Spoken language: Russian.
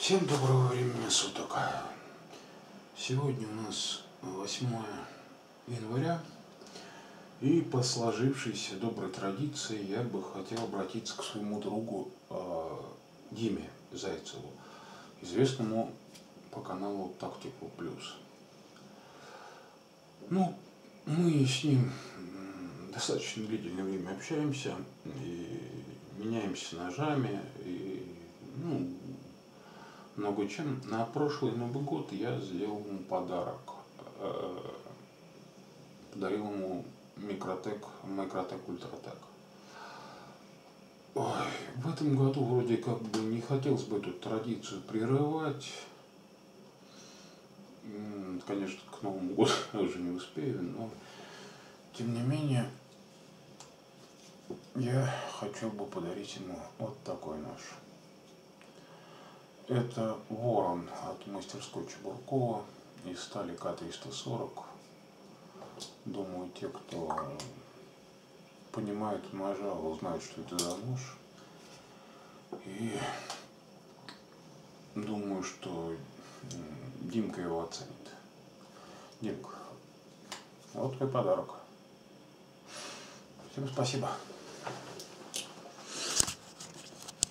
Всем доброго времени суток. Сегодня у нас 8 января. И по сложившейся доброй традиции я бы хотел обратиться к своему другу э, Диме Зайцеву, известному по каналу Tactical Plus. Ну, мы с ним достаточно длительное время общаемся и меняемся ножами, и ну, много чем. На прошлый Новый год я сделал ему подарок. Э, подарил ему микротек, микротек ультратек. Ой, в этом году вроде как бы не хотелось бы эту традицию прерывать. Конечно, к Новому году я уже не успею, но тем не менее я хочу бы подарить ему вот такой нож. Это ворон от мастерской Чебуркова из стали К-340. Думаю, те, кто понимает ножа, узнают, что это за нож. И думаю, что Димка его оценит. Димка, вот твой подарок. Всем спасибо.